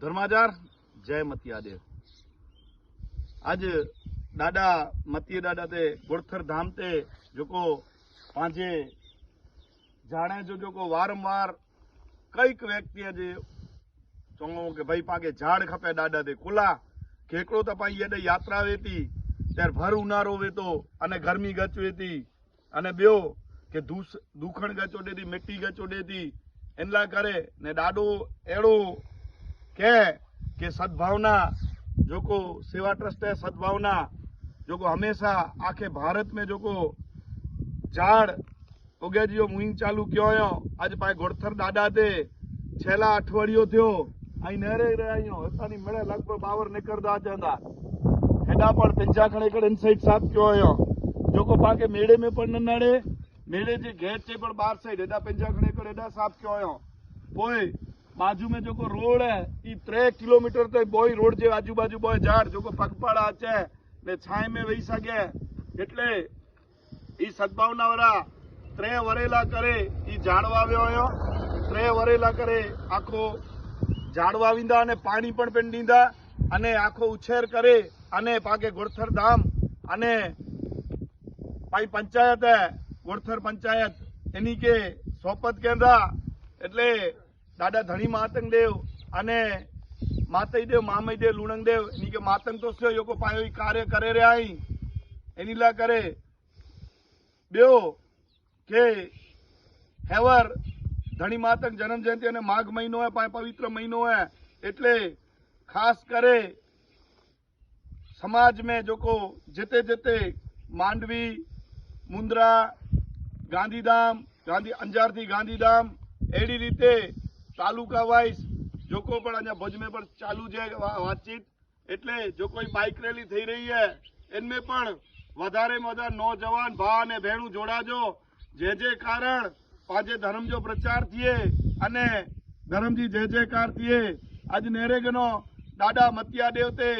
ધર્માચાર, જય મતિયાદેવ. આજ દાદા, મતીય દાદા તે ગોળથર ધામ તે જોકો પાંજે જાણે જો જોકો વારંવાર કંઈક વ્યક્તિએ જે ચો કે ભાઈ પાકે, ઝાડ ખપે દાદા તે ખુલા ખેકડો તપાઈ એને યાત્રા વેતી, ત્યારે ભર ઉનાળો વેતો અને ગરમી ગચવેતી, અને બેઓ કે દૂષ દુખણ ગચોડેતી, મિટ્ટી ગચોડેતી, એનલા કરે ને દાડો એડો लाइ करे ने ॾाढो अहिड़ो કે કે સદભાવના जेको सेवा ट्रस्ट है सद्भावना जेको हमेशा आखे भारत में जेको झाड़ उगे जो मुहिम चालू कयो हुयो अॼु पाण घुड़थर ॾाढा ते छेला अठवड़ियो थियो ऐं नहरे रहिया आहियूं हितां मिड़े लॻभॻि ॿावर निकिरंदा अचंदा हेॾा पण पंजा खणे करे इनसाइड साफ़ कयो हुयो जेको पाण खे मेड़े में पण न नड़े मेड़े जे गेट ते पण ॿाहिरि साइड हेॾा पंजा खणे करे हेॾा साफ़ कयो हुयो पोइ बाजू में जो को रोड है ई त्रे किलोमीटर तक बोई रोड जे आजू बाजू बोय झाड़ जो को पगपाड़ा છે ને છાય મે વહી શકે. એટલે ઈ સદભાવના વરા ત્રે વરેલા કરે ઈ ઝાડ વાવ્યો હોયો ત્રે વરેલા કરે આખો ઝાડ વાવીંદા અને પાણી પણ પેંડીંદા અને આખો ઉછેર કરે અને પાકે ગોળથર ધામ અને પાઈ પંચાયત હે ગોળથર પંચાયત. એની કે સોપત કેન્દ્ર. એટલે દાદા ધણી માતંગ દેવ અને માતઈ દેવ મામઈ દેવ લુણંગ દેવ એની કે માતંગ તો થયો યોકો પાયો ઈ કાર્ય કરે રહ્યા અહીં એની લા કરે ॿियो કે હેવર ધણી માતંગ જન્મ જયંતિ અને માઘ મહિનો હે પાંચ પવિત્ર મહિનો હે એટલે ખાસ કરે સમાજ में जेको जिते जिते मांडवी मुंद्रा गांधीधाम गांधी अंजार थी गांधीधाम अहिड़ी રીતે તાલુકા વાઇઝ જોકો પણ અહીંયા ભુજમે પણ ચાલુ છે વાતચીત, એટલે જો કોઈ બાઇક રેલી થઈ રહી છે, એમને પણ વધારે વધારે નોજવાન ભા અને ભેણું જોડાજો. જે જે કારણ આજે ધર્મજો પ્રચાર થઈએ અને ધર્મજી જે જે કાર થઈએ આજ નેરેગનો દાદા મતિયા દેવતે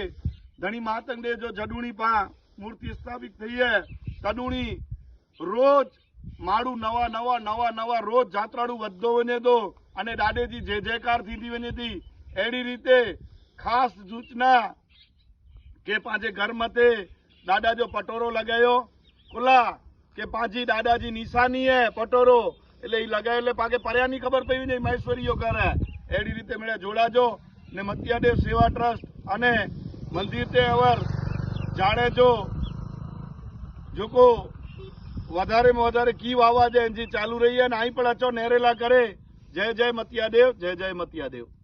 ધણી માતંગ દેવ જો જડુણી પા મૂર્તિ સ્થાપિત થઈએ તડુણી રોજ માળું નવા નવા નવા નવા રોજ જાત્રાળું વધતો વને તો અને ડાડેજી જે જયકાર થીંદી વञे थी अहिड़ी रीते ख़ासि सूचना के पंहिंजे घर मथे ॾाॾा जो पटोरो लॻायो कुला के पंहिंजी ॾाॾा जी निशानी आहे पटोरो એટલે એ લગાવે એટલે પાકે પર્યાની ખબર પડી ને મહેશ્વરીઓ કરે એડી રીતે મેળે જોડાજો. ને મતિયાદેવ સેવા ટ્રસ્ટ અને મંદિર તે અવર જાડેજો જોકો, વધારેમાં વધારે કી વાવા જાય એનથી ચાલુ રહી અને અહીં પણ અચો નેરેલા કરે. જય જય મતિયાદેવ જય જય મતિયાદેવ.